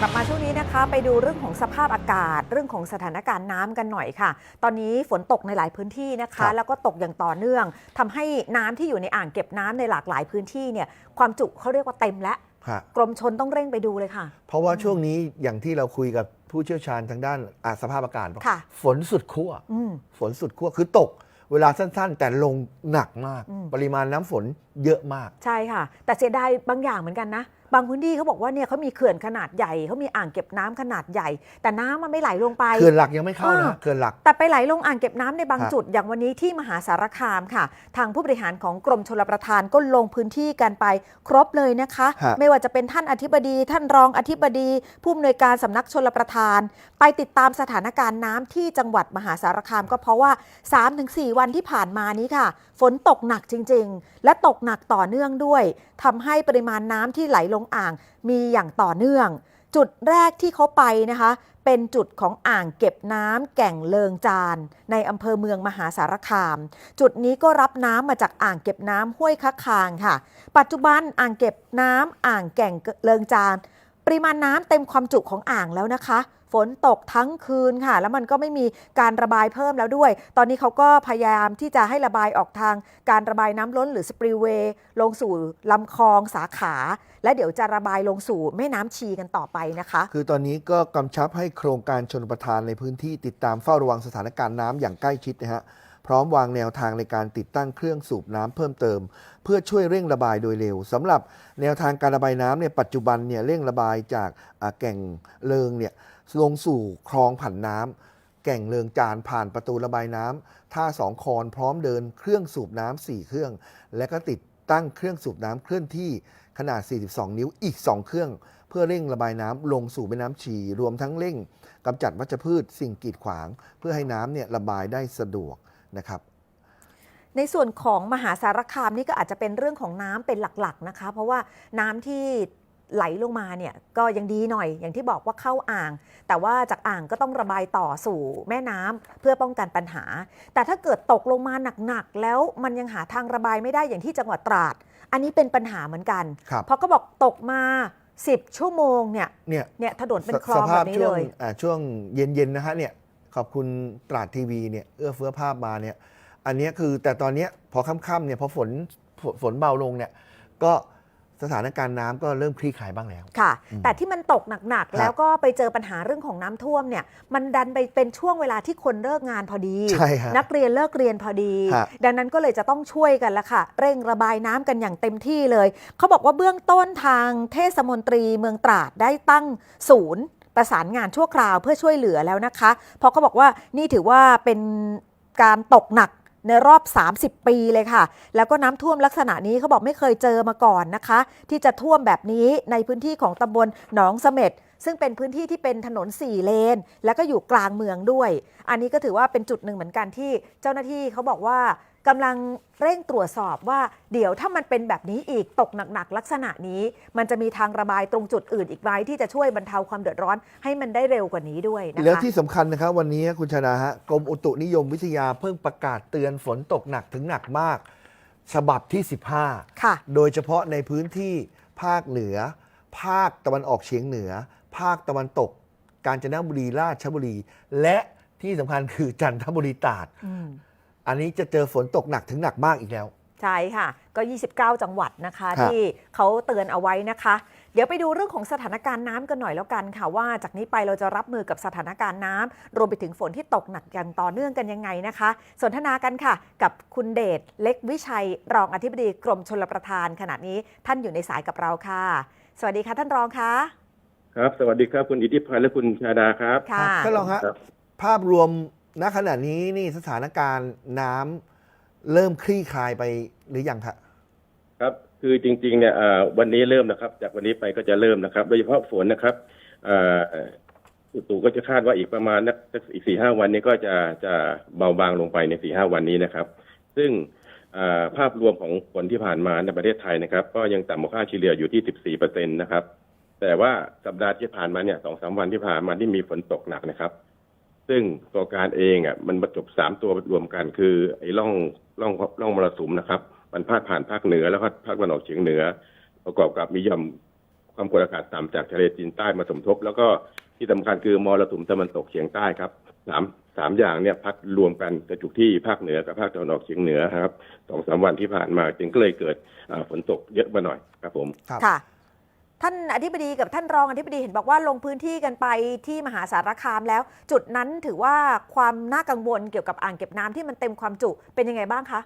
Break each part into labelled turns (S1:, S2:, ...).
S1: กลับมาช่วงนี้นะคะ ไปดูเรื่องของสภาพอากาศ เรื่องของสถานการณ์น้ำกันหน่อยค่ะ ตอนนี้ฝนตกในหลายพื้นที่นะ
S2: ครั
S1: คะ
S2: บ
S1: แล้วก็ตกอย่างต่อเนื่องทำให้น้ำที่อยู่ในอ่างเก็บน้ำในหลากหลายพื้นที่เนี่ยความจุเขาเรียกว่าเต็มแล้ว
S2: ฮะ
S1: กรมชนต้องเร่งไปดูเลยค่ะ
S2: เพราะว่าช่วงนี้อย่างที่เราคุยกับผู้เชี่ยวชาญทางด้านอ่าสภาพอากาศบอก
S1: ค่ะ
S2: ฝนสุดขั้ว
S1: อืม
S2: ฝนสุดขั้วคือตกเวลาสั้นๆ แต่ลงหนักมาก
S1: อืม
S2: ปริมาณน้ำฝนเยอะมาก
S1: ใช่ค่ะ แต่เสียดายบางอย่างเหมือนกันนะบางพื้นที่เขาบอกว่าเนี่ยเขามีเขื่อนขนาดใหญ่เขามีอ่างเก็บน้ำขนาดใหญ่ แต่น้ำมันไม่ไหลลงไป
S2: เขื่อนหลักยังไม่เข้า
S1: อ่า
S2: นะเขื่อนหลัก
S1: แต่ไปไหลลงอ่างเก็บน้ำในบาง
S2: ฮะ
S1: จุด อย่างวันนี้ที่มหาสารคามค่ะ ทางผู้บริหารของกรมชลประทานก็ลงพื้นที่กันไปครบเลยนะคะ
S2: ฮะ
S1: ไม่ว่าจะเป็นท่านอธิบดี ท่านรองอธิบดี ผู้อำนวยการสำนักชลประทาน ไปติดตามสถานการณ์น้ำที่จังหวัดมหาสารคาม ก็เพราะว่า 3-4 วันที่ผ่านมานี้ค่ะ ฝนตกหนักจริง ๆ และตกหนักต่อเนื่องด้วย ทำให้ปริมาณน้ำที่ไหลลงอ่างมีอย่างต่อเนื่อง จุดแรกที่เขาไปนะคะ เป็นจุดของอ่างเก็บน้ำแก่งเลิงจาน ในอำเภอเมืองมหาสารคาม จุดนี้ก็รับน้ำมาจากอ่างเก็บน้ำห้วยคะคางค่ะ ปัจจุบันอ่างเก็บน้ำอ่างแก่งเลิงจาน ปริมาณน้ำเต็มความจุของอ่างแล้วนะคะ ฝนตกทั้งคืนค่ะ แล้วมันก็ไม่มีการระบายเพิ่มแล้วด้วย ตอนนี้เขาก็พยายามที่จะให้ระบายออกทางการระบายน้ำล้นหรือสปริเวย์ลงสู่ลำคลองสาขา และเดี๋ยวจะระบายลงสู่แม่น้ำชีกันต่อไปนะคะ
S2: คือตอนนี้ก็กำชับให้โครงการชนประทานในพื้นที่ติดตามเฝ้าระวังสถานการณ์น้ำอย่างใกล้ชิดนะฮะพร้อมวางแนวทางในการติดตั้งเครื่องสูบน้ำเพิ่มเติม เพื่อช่วยเร่งระบายโดยเร็วสำหรับแนวทางการระบายน้ำเนี่ยปัจจุบันเนี่ยเร่งระบายจากแก่งเลิงเนี่ย ลงสู่คลองผันน้ำแก่งเลิงจานผ่านประตูระบายน้ำท่าสองคอนพร้อมเดินเครื่องสูบน้ำสี่เครื่อง และก็ติดตั้งเครื่องสูบน้ำเคลื่อนที่ขนาด 42 นิ้วอีก 2 เครื่อง เพื่อเร่งระบายน้ำลงสู่แม่น้ำชี รวมทั้งเร่งกำจัดวัชพืชสิ่งกีดขวาง เพื่อให้น้ำเนี่ยระบายได้สะดวกนะครับ
S1: ในส่วนของมหาสารคามนี่ก็อาจจะเป็นเรื่องของน้ำเป็นหลักๆนะคะ เพราะว่าน้ำที่ ไหลลงมาเนี่ยก็ยังดีหน่อยอย่างที่บอกว่าเข้าอ่าง แต่ว่าจากอ่างก็ต้องระบายต่อสู่แม่น้ำเพื่อป้องกันปัญหา แต่ถ้าเกิดตกลงมาหนักๆแล้วมันยังหาทางระบายไม่ได้อย่างที่จังหวัดตราด อันนี้เป็นปัญหาเหมือนกัน
S2: ครับ
S1: เพราะก็บอกตกมา10ชั่วโมงเนี่ย
S2: เนี่ย
S1: เนี่ยถนนเป็น
S2: ส
S1: คลอง
S2: ส
S1: แบ
S2: ภาพ
S1: บนี้
S2: ช่
S1: เล
S2: วง
S1: ย
S2: อ่าช่วงเย็นๆนะฮะเนี่ยขอบคุณตราดทีวีเนี่ยเอื้อเฟื้อภาพมาเนี่ยอันเนี้ยคือแต่ตอนเนี้ยพอค่ำๆเนี่ยพอฝนฝนฝนเบาลงเนี่ยก็ สถานการณ์น้ำก็เริ่มคลี่คลายบ้างแล้ว
S1: ค่ะ
S2: อืม
S1: แต่ที่มันตกหนัก
S2: ครับ
S1: ๆแล้วก็ไปเจอปัญหาเรื่องของน้ำท่วมเนี่ย มันดันไปเป็นช่วงเวลาที่คนเลิกงานพอดี
S2: ใช่ฮะ
S1: นักเรียนเลิกเรียนพอดี
S2: ฮะ
S1: ดังนั้นก็เลยจะต้องช่วยกันละค่ะ เร่งระบายน้ำกันอย่างเต็มที่เลย เขาบอกว่าเบื้องต้นทางเทศมนตรีเมืองตราดได้ตั้งศูนย์ ประสานงานชั่วคราวเพื่อช่วยเหลือแล้วนะคะ เพราะเขาบอกว่านี่ถือว่าเป็นการตกหนัก ในรอบ 30 ปีเลยค่ะ แล้วก็น้ำท่วมลักษณะนี้เขาบอกไม่เคยเจอมาก่อนนะคะ ที่จะท่วมแบบนี้ในพื้นที่ของตำบลหนองเสม็ดซึ่งเป็นพื้นที่ที่เป็นถนน 4 เลน แล้วก็อยู่กลางเมืองด้วย อันนี้ก็ถือว่าเป็นจุดหนึ่งเหมือนกันที่เจ้าหน้าที่เขาบอกว่า กำลังเร่งตรวจสอบว่าเดี๋ยวถ้ามันเป็นแบบนี้อีกตกหนักๆลักษณะนี้ มันจะมีทางระบายตรงจุดอื่นอีกไหมที่จะช่วยบรรเทาความเดือดร้อนให้มันได้เร็วกว่านี้ด้วยนะคะ
S2: แล้วที่สำคัญนะครับวันนี้คุณชนาฮะกรมอุตุนิยมวิทยาเพิ่งประกาศเตือนฝนตกหนักถึงหนักมาก ฉบับที่ 15
S1: ค่ะ
S2: โดยเฉพาะในพื้นที่ภาคเหนือ ภาคตะวันออกเฉียงเหนือ ภาคตะวันตก กาญจนบุรีราชบุรี และที่สำคัญคือจันทบุรีตราด
S1: อืม
S2: อันนี้จะเจอฝนตกหนักถึงหนักมากอีกแล้ว
S1: ใช่ค่ะ ก็ 29 จังหวัดนะคะ
S2: ครับ
S1: ที่เขาเตือนเอาไว้นะคะ เดี๋ยวไปดูเรื่องของสถานการณ์น้ำกันหน่อยแล้วกันค่ะ ว่าจากนี้ไปเราจะรับมือกับสถานการณ์น้ำรวมไปถึงฝนที่ตกหนักอย่างต่อเนื่องกันยังไงนะคะ สนทนากันค่ะ กับคุณเดชเล็กวิชัย รองอธิบดีกรมชลประทาน ขณะนี้ท่านอยู่ในสายกับเราค่ะ สวัสดีค่ะท่านรองคะ
S3: ครับ สวัสดีครับคุณอิทธิพันธ์และคุณชาดาครับ
S1: ค่ะ
S2: ท่านรองฮะ
S3: ครับ
S2: ภาพรวม ณขณะนี้นี่สถานการณ์น้ำเริ่มคลี่คลายไปหรือยังครับ
S3: ครับ คือจริงๆเนี่ยเอ่อวันนี้เริ่มนะครับ จากวันนี้ไปก็จะเริ่มนะครับ โดยเฉพาะฝนนะครับเอ่ออุตุก็จะคาดว่าอีกประมาณนักอีกสี่ห้าวันนี้ก็จะจะเบาบางลงไปในสี่ห้าวันนี้นะครับ ซึ่งเอ่อภาพรวมของฝนที่ผ่านมาในประเทศไทยนะครับ ก็ยังต่ำกว่าค่าเฉลี่ยอยู่ที่สิบสี่เปอร์เซ็นตนะครับ แต่ว่าสัปดาห์ที่ผ่านมาเนี่ยสองสามวันที่ผ่านมาที่มีฝนตกหนักนะครับ ซึ่งตัวการเองอะมันประจบสามตัวรวมกัน คือไอ้ร่องร่องร่องมรสุมนะครับ มันพาดผ่านภาคเหนือแล้วก็ภาคตะวันออกเฉียงเหนือ ประกอบกับมีย่อมความกดอากาศต่ำจากทะเลจีนใต้มาสมทบ แล้วก็ที่สำคัญคือมรสุมตะวันตกเฉียงใต้ครับสามสามอย่างเนี่ยพัดรวมกันกระจุกที่ภาคเหนือกับภาคตะวันออกเฉียงเหนือครับสองสามวันที่ผ่านมาจึงก็เลยเกิดฝนตกเยอะมาหน่อยครับผม
S2: ครับ
S1: ค่ะ ท่านอธิบดีกับท่านรองอธิบดีเห็นบอกว่าลงพื้นที่กันไปที่มหาสารคามแล้ว จุดนั้นถือว่าความน่ากังวลเกี่ยวกับอ่างเก็บน้ำที่มันเต็มความจุเป็นยังไงบ้างคะ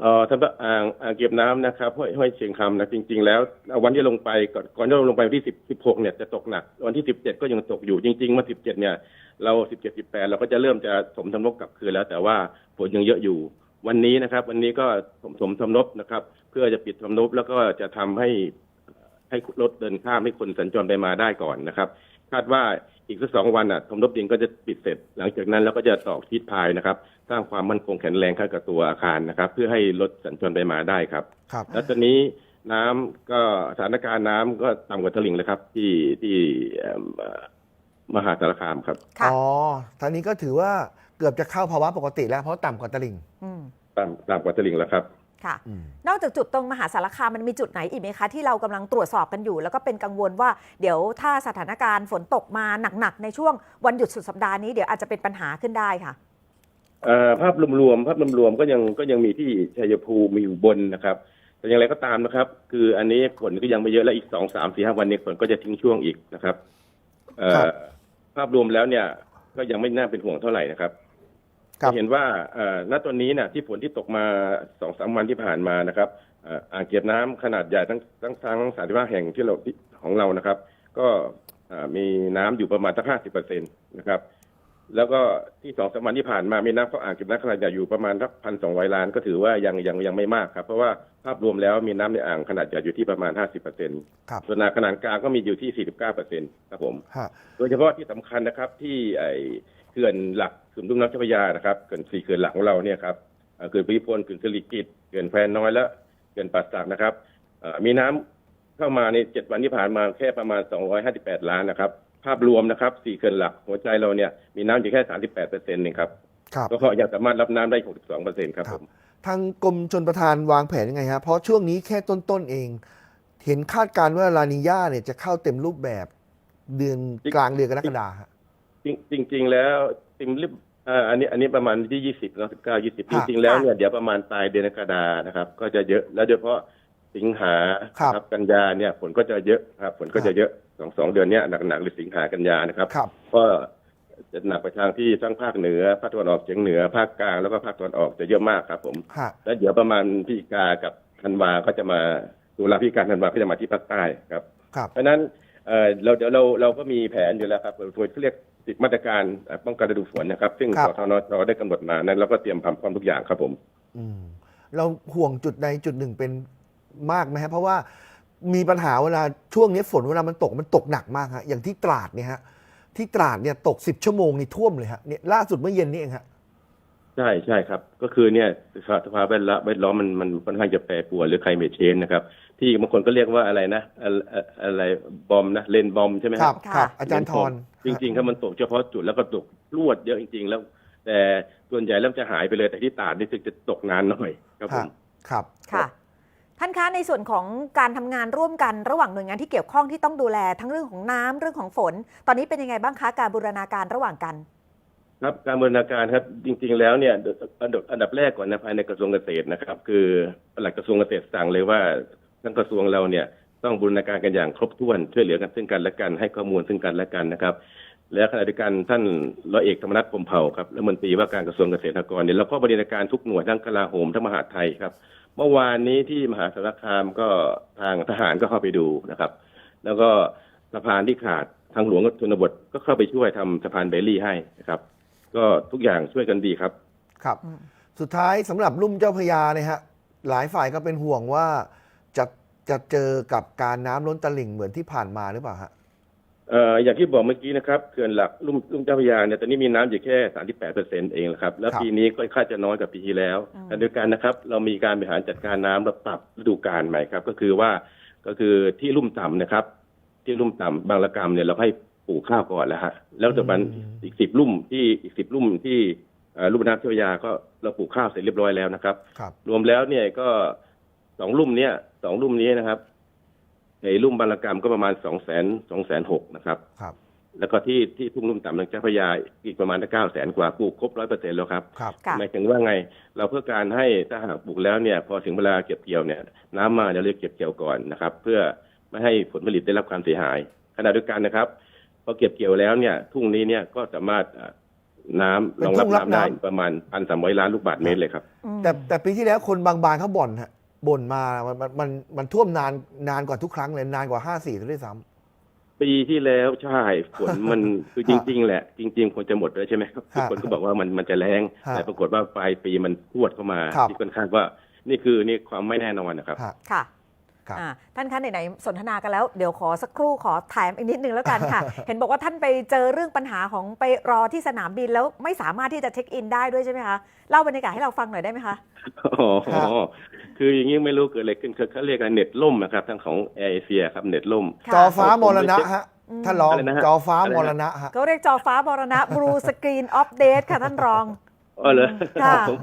S3: เอ่อสำหรับอ่างอ่างเก็บน้ำนะครับห้วยห้วยเชียงคำนะจริง ๆ แล้ววันที่ลงไปก่อนก่อนที่เราลงไปวันที่สิบสิบหกเนี่ยจะตกหนัก วันที่สิบเจ็ดก็ยังตกอยู่จริงๆเมื่อสิบเจ็ดเนี่ยเราสิบเจ็ดสิบแปดเราก็จะเริ่มจะสมทำนบกลับคืนแล้ว แต่ว่าฝนยังเยอะอยู่ วันนี้นะครับ วันนี้ก็สมสมทำนบนะครับ เพื่อจะปิดทำนบแล้วก็จะทำให้ ให้รถเดินข้ามให้คนสัญจรไปมาได้ก่อนนะครับ คาดว่าอีกสักสองวันอะทำนบดินก็จะปิดเสร็จ หลังจากนั้นเราก็จะตอกชีทพายนะครับ สร้างความมั่นคงแข็งแรงเข้ากับตัวอาคารนะครับ เพื่อให้รถสัญจรไปมาได้ครับ
S2: ครับ
S3: แล้วตอนนี้น้ำก็สถานการณ์น้ำก็ต่ำกว่าตลิ่งเลยครับ ที่ที่เอิ่มเอ่อมหาสารคามครับ
S1: ค่ะ
S2: อ๋อทางนี้ก็ถือว่าเกือบจะเข้าภาวะปกติแล้วเพราะต่ำกว่าตลิ่ง
S1: อืม
S3: ต่ำต่ำกว่าตลิ่งแล้วครับ
S1: ค่ะ
S2: อืม
S1: นอกจากจุดตรงมหาสารคามมันมีจุดไหนอีกไหมคะ ที่เรากำลังตรวจสอบกันอยู่ แล้วก็เป็นกังวลว่าเดี๋ยวถ้าสถานการณ์ฝนตกมาหนักๆในช่วงวันหยุดสุดสัปดาห์นี้เดี๋ยวอาจจะเป็นปัญหาขึ้นได้ค่ะ
S3: เอ่อภาพรวมๆภาพรวมๆก็ยังก็ยังมีที่ชัยภูมิมีอยู่บนนะครับ แต่อย่างไรก็ตามนะครับ คืออันนี้ฝนก็ยังไม่เยอะและอีกสองสามสี่ห้าวันนี้ฝนก็จะทิ้งช่วงอีกนะครับเอ่อ
S2: ครับ
S3: ภาพรวมแล้วเนี่ยก็ยังไม่น่าเป็นห่วงเท่าไหร่นะครับ
S2: ครับ
S3: จะเห็นว่าเอ่อณตอนนี้เนี่ยที่ฝนที่ตกมาสองสามวันที่ผ่านมานะครับเอ่ออ่างเก็บน้ำขนาดใหญ่ทั้งทั้งทั้งสามสิบห้าแห่งที่เราที่ของเรานะครับ ก็เอ่อมีน้ำอยู่ประมาณสักห้าสิบเปอร์เซ็นตนะครับ แล้วก็ที่สองสามวันที่ผ่านมามีน้ำเข้าอ่างเก็บน้ำขนาดใหญ่อยู่ประมาณสักพันสองร้อยล้านก็ถือว่ายังยังยังไม่มากครับ เพราะว่าภาพรวมแล้วมีน้ำในอ่างขนาดใหญ่อยู่ที่ประมาณห้าสิบเปอร์เซ็นต์
S2: ครับ
S3: ส่วนอ่างขนาดกลางก็มีอยู่ที่สี่สิบเก้าเปอร์เซ็นต์ครับผม
S2: ฮะ
S3: โดยเฉพาะที่สำคัญนะครับที่ไอเขื่อนหลัก เขื่อนรุ่มน้ำเจ้าพระยานะครับเขื่อนสี่เขื่อนหลักของเราเนี่ยครับเอ่อเขื่อนภูมิพลเขื่อนสิริกิตเขื่อนแควน้อยและเขื่อนป่าสักนะครับเอ่อมีน้ำเข้ามาในเจ็ดวันที่ผ่านมาแค่ประมาณ 258 ล้านนะครับ ภาพรวมนะครับสี่เขื่อนหลักหัวใจเราเนี่ยมีน้ำอยู่แค่ 38เปอร์เซ็นต์เองครับ
S2: ครับ
S3: ก็ยังสามารถรับน้ำได้ 62เปอร์เซ็นต์ครับ
S2: ค
S3: ผ
S2: รับ
S3: ม
S2: ทางกรมชนประทานวางแผนยังไงฮะเพราะช่วงนี้แค่ต้นๆเอง เห็นคาดการณ์ว่าลานิญาเนี่ยจะเข้าเต็มรูปแบบเดือนกลางเดือนกรกฎาคมฮะ
S3: จริงจริงๆแล้ว ติมลิบเอ่ออันนี้อันนี้ประมาณที่ยี่สิบแล้วสิบเก้ายี่สิบจ
S2: ครับ
S3: ริงๆแล้วเนี่ยเดี๋ยวประมาณปลายเดือนกรกฎานะครับ ก็จะเยอะแล้วโดยเฉพาะสิงหา
S2: ครับ
S3: กันยาเนี่ยฝนก็จะเยอะครับฝนก็จะเยอะสองสองเดือนเนี้ยหนักๆหรือสิงหากันยานะครับ
S2: ครับ
S3: ก็จะหนักไปทางที่ทั้งภาคเหนือภาคตะวันออกเฉียงเหนือภาคกลางแล้วก็ภาคตะวันออกจะเยอะมากครับผม
S2: ฮะ
S3: แล้วเดี๋ยวประมาณพฤศจิกากับธันวาก็จะมาตุลาพฤศจิกาธันวาก็จะมาที่ภาคใต้ครับ
S2: ครับ
S3: เพราะฉะนั้นเอ่อเราเดี๋ยวเราเราก็มีแผนอยู่แล้วครับโดยเขาเรียกติด มาตรการเอ่อป้องกันฤดูฝนนะครับ ซึ่ง
S2: ครับ
S3: สทนชได้กำหนดมานั้นเราก็เตรียมความพร้อมทุกอย่างครับผม
S2: อืมเราห่วงจุดใดจุดหนึ่งเป็นมากไหมฮะเพราะว่ามีปัญหาเวลาช่วงนี้ฝนเวลามันตกมันตกหนักมากฮะอย่างที่ตราดเนี่ยฮะที่ตราดเนี่ยตกสิบชั่วโมงนี่ท่วมเลยฮะเนี่ยล่าสุดเมื่อเย็นนี้เองฮะ
S3: ใช่ใช่ครับ ก็คือเนี่ยสภาพแวดล้อมแวดล้อมมันมันค่อนข้างจะแปรปรวนหรือไคลเมทเชนนะครับ ที่บางคนก็เรียกว่าอะไรนะ อะไรอะไรบอมนะเลนบอมใช่ไหม
S2: ครับ
S1: ค่ะ
S2: ครับ อาจารย์ทร
S3: จริงๆครับมันตกเฉพาะจุดแล้วก็ตกรวดเยอะจริง ๆ แล้ว แต่ส่วนใหญ่แล้วจะหายไปเลยแต่ที่ตราดนี่จะตกนานหน่อยครับผม
S2: ครับ
S1: ค่ะท่านคะในส่วนของการทำงานร่วมกันระหว่างหน่วยงานที่เกี่ยวข้องที่ต้องดูแลทั้งเรื่องของน้ำเรื่องของฝน ตอนนี้เป็นยังไงบ้างคะการบูรณาการระหว่างกัน
S3: ครับการบูรณาการครับจริง ๆ แล้วเนี่ยอันดับอันดับแรกก่อนนะภายในกระทรวงเกษตรนะครับ คือหลักกระทรวงเกษตรสั่งเลยว่าทั้งกระทรวงเราเนี่ยต้องบูรณาการกันอย่างครบถ้วนช่วยเหลือกันซึ่งกันและกันให้ข้อมูลซึ่งกันและกันนะครับ และขณะเดียวกันท่านร้อยเอกธรรมนัฐพมเผ่าครับรัฐมนตรีว่าการกระทรวงเกษตรกรเนี่ยเราก็บริการทุกหน่วยทั้งกลาโหมทั้งมหาไทยครับ เมื่อวานนี้ที่มหาสารคามก็ทางทหารก็เข้าไปดูนะครับ แล้วก็สะพานที่ขาดทางหลวงชนบทก็เข้าไปช่วยทำสะพานเบลลี่ให้นะครับ ก็ทุกอย่างช่วยกันดีครับ
S2: ครับ
S1: อืม
S2: สุดท้ายสำหรับลุ่มเจ้าพระยาเนี่ยฮะหลายฝ่ายก็เป็นห่วงว่าจะจะเจอกับการน้ำล้นตลิ่งเหมือนที่ผ่านมาหรือเปล่าฮะ
S3: เอ่ออย่างที่บอกเมื่อกี้นะครับเขื่อนหลักลุ่มลุ่มเจ้าพระยาเนี่ยตอนนี้มีน้ำอยู่แค่ 38เปอร์เซ็นต์เองนะครับ แล้ว
S2: ครับ
S3: ปีนี้ค่อยค่าจะน้อยกว่าปีที่แล้ว
S1: อืม
S3: ขณะเดียวกันนะครับ เรามีการบริหารจัดการน้ำและปรับฤดูกาลใหม่ครับ ก็คือว่าก็คือที่ลุ่มต่ำนะครับ ที่ลุ่มต่ำบางระกรรมเนี่ยเราให้ ปลูกข้าวก่อนแล้วฮะแล้วแต่มันอีกสิบลุ่มที่อีกสิบลุ่มที่เอ่อลุ่มน้ำเจ้าพระยาก็เราปลูกข้าวเสร็จเรียบร้อยแล้วนะครับ
S2: ครับ
S3: รวมแล้วเนี่ยก็สองลุ่มเนี้ยสองลุ่มนี้นะครับในลุ่มบางระกรรมก็ประมาณสองแสนสองแสนหกนะครับ
S2: ครับ
S3: แล้วก็ที่ที่ทุ่งลุ่มต่ำทางเจ้าพระยาอีกประมาณเก้าแสนกว่าปลูกครบร้อยเปอร์เซ็นต์แล้วครับ
S2: ครับ
S1: ค่ะ
S3: หมายถึงว่าไง เราเพื่อการให้ถ้าหากปลูกแล้วเนี่ย พอถึงเวลาเก็บเกี่ยวเนี่ย น้ำมาเราเรียกเก็บเกี่ยวก่อนนะครับ เพื่อไม่ให้ผลผลิตได้รับความเสียหายขณะเดียวกันนะครับ พอเก็บเกี่ยวแล้วเนี่ยทุ่งนี้เนี่ยก็สามารถอ่าน้ำ
S2: เป็น
S3: รองรับ
S2: ทุ่งรับ
S3: น้ำได้
S2: น้ำ
S3: ประมาณพันสามร้อยล้านลูกบาศก์เมตรเลยครับ
S1: อืม
S2: แต่แต่ปีที่แล้วคนบางบานเขาบ่นฮะบ่นมามันมันมันมันท่วมนานนานกว่าทุกครั้งเลยนานกว่าห้าสี่ด้วยซ้
S3: ปีที่แล้วใช่ฝนมันคือจริง ๆ แหละ จริง ๆควรจะหมดแล้วใช่ไหมครับทุกคนก็บอกว่ามันมันจะแรง
S2: ฮะ
S3: แต่ปรากฏว่าปลายปีมันพรวดเข้ามา
S2: ครับ
S3: ที่ค่อนข้างว่า นี่คือนี่ความไม่แน่นอนนะครับำ
S2: ฮะ
S1: ค่ะ
S2: ครับ
S1: อ่าท่านคะไหนๆสนทนากันแล้ว เดี๋ยวขอสักครู่ขอถามอีกนิดนึงแล้วกันค่ะ เห็นบอกว่าท่านไปเจอเรื่องปัญหาของไปรอที่สนามบินแล้วไม่สามารถที่จะเช็คอินได้ด้วยใช่ไหมคะเล่าบรรยากาศให้เราฟังหน่อยได้ไหมคะ
S3: อ๋อ
S2: ครับ
S3: คืออย่างนี้ไม่รู้เกิดอะไรขึ้นคือเขาเรียกอะไรเน็ตล่มนะครับทั้งของแอร์เอเชียครับเน็ตล่ม
S1: ค่ะ
S2: จอฟ้ามรณะฮะ
S1: อืม
S2: ท่านรอง
S3: อะไรนะฮะ
S2: จอฟ้า
S3: อะไรนะ
S2: มรณะฮะ
S1: เขาเรียกจอฟ้ามรณะ Blue Screen of Death ค่ะท่านรอง
S3: อ๋อเหรอ
S1: ค่ะ
S3: ผม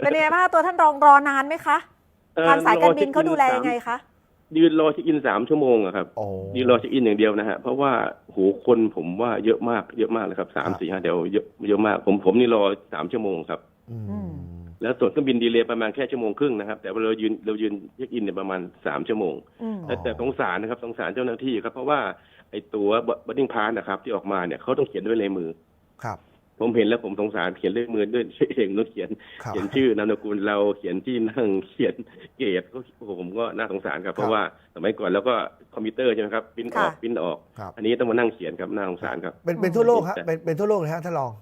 S1: เป็นยังไงบ้างคะตัวท่านรองรอนานไหมคะ
S3: เอ่อ
S1: ทางสายการบิน
S3: อ
S1: เขาดูแล
S3: ช็คอิ
S1: ยังไงคะ
S3: ยืนรอเช็คอินสามชั่วโมงอะครับ
S2: โอ้
S3: ยืนรอเช็คอินอย่างเดียวนะฮะเพราะว่าโหคนผมว่าเยอะมากเยอะมากเลยครับสาม
S2: ครับ
S3: สี่ห้าเดี๋ยวเยอะเยอะมากผมผมนี่รอสามชั่วโมงครับ
S2: อืม
S1: อืม
S3: แล้วส่วนเครื่องบินดีเลย์ประมาณแค่ชั่วโมงครึ่งนะครับ แต่ว่าเรายืนเรายืนเช็คอินเนี่ยประมาณสามชั่วโมง
S1: อืม
S3: แต่แต่สงสารนะครับสงสารเจ้าหน้าที่ครับเพราะว่าไอ้ตัวบัตติ้งพาสนะครับที่ออกมาเนี่ยเขาต้องเขียนด้วยลายมือ
S2: ครับ
S3: ผมเห็นแล้วผมสงสารเขียนด้วยมือด้วยเองต้องเขียน
S2: ครับ
S3: เขียนชื่อนามสกุลเราเขียนที่นั่งเขียนเกรดก็โอ้โหผมก็น่าสงสารครับ เพราะว่าสมัยก่อนแล้วก็คอมพิวเตอร์ใช่ไหมครับปริ้นออก
S1: ค่ะ
S3: ปริ้นออก
S2: ครับ
S3: อันนี้ต้องมานั่งเขียนครับน่าสงสารครับ
S2: เป็นเป็นทั่วโลกฮะเป็นเป็นทั่วโลกเลยฮะท่านรอง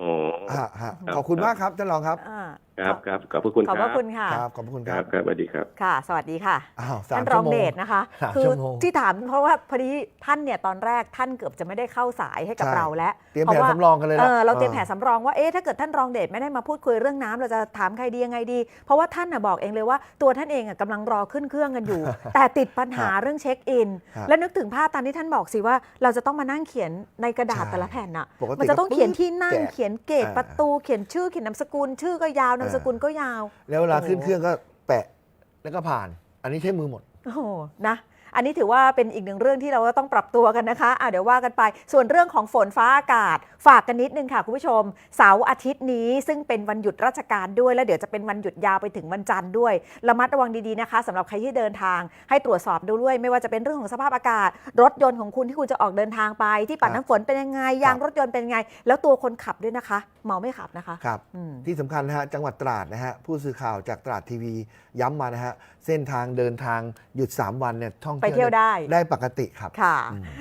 S3: อ๋อ
S2: ฮะฮะ
S3: ครับ
S2: ขอบคุณมากครับท่านรองครับ
S1: อ่า
S3: ครับครับขอบพระคุณ
S1: ขอบ
S3: ค
S1: พ
S3: รั
S1: ระ
S3: บ
S1: คุณค่ะ
S2: ครับขอบคุณ
S3: ค
S2: ค
S3: รั
S2: รั
S3: บบครับสวัสดีครับ
S1: ค่ะ สวัสดีค่ะ
S2: อ้าวสาม
S1: ท่านร
S2: ชั่
S1: อ
S2: ว
S1: ง
S2: โมง
S1: เดชนะคะ
S2: สาม
S1: คื
S2: ชั่วโมง
S1: ที่ถามเพราะว่าพอดีท่านเนี่ยตอนแรกท่านเกือบจะไม่ได้เข้าสายให้กับ
S2: ใช่
S1: เราแล้ว
S2: เตรียม
S1: เพ
S2: แผน
S1: ราะว่า
S2: สำรองกันเลย
S1: เอ
S2: นะ
S1: อเราเตรียมแผนสำรองว่าเอ๊ะถ้าเกิดท่านรองเดชไม่ได้มาพูดคุยเรื่องน้ำเราจะถามใครดียังไงดี เพราะว่าท่านน่ะบอกเองเลยว่าตัวท่านเองอะกำลังรอขึ้นเครื่องกันอยู่ แต่ติดปัญหาเรื่องเช็คอิน
S2: ฮะ
S1: และนึกถึงภาพตามที่ท่านบอกสิว่าเราจะต้องมานั่งเขียนในกระดาษ
S2: ใช่
S1: แต่ละแผ่นน่ะ
S2: ปกติ
S1: มันจะต้องเขียนที่นั่ง
S2: แจก
S1: เขียนเกต
S2: อ่า
S1: ประตูเขียนชื่อเขียนนามสกุลชื่อก็ยาวนามสกุลก็ยาว
S2: แล้วเวลาขึ้นเครื่องก็แปะแล้วก็ผ่าน อันนี้ใช้มือหมด
S1: โอ้โหนะ อันนี้ถือว่าเป็นอีกหนึ่งเรื่องที่เราก็ต้องปรับตัวกันนะคะอะเดี๋ยวว่ากันไป ส่วนเรื่องของฝนฟ้าอากาศ ฝากกันนิดนึงค่ะคุณผู้ชม เสาร์อาทิตย์นี้ซึ่งเป็นวันหยุดราชการด้วย แล้วเดี๋ยวจะเป็นวันหยุดยาวไปถึงวันจันทร์ด้วย ระมัดระวังดีๆนะคะสำหรับใครที่เดินทางให้ตรวจสอบดูด้วย ไม่ว่าจะเป็นเรื่องของสภาพอากาศ รถยนต์ของคุณที่คุณจะออกเดินทางไป ที่ปัด
S2: ครับ
S1: น้ำฝนเป็นยังไง ยางรถยนต์เป็นยังไง แล้วตัวคนขับด้วยนะคะ เมาไม่ขับนะคะ
S2: ครับ
S1: อืม
S2: ที่สำคัญนะฮะจังหวัดตราดนะฮะผู้สื่อข่าวจากตราดทีวีย้ำมานะฮะเส้นทางเดินทางหยุด 3 วันเนี่ยท่อง
S1: ไปเที่ยวได้
S2: ได้ปกติครับ
S1: ค่ะ
S2: อืม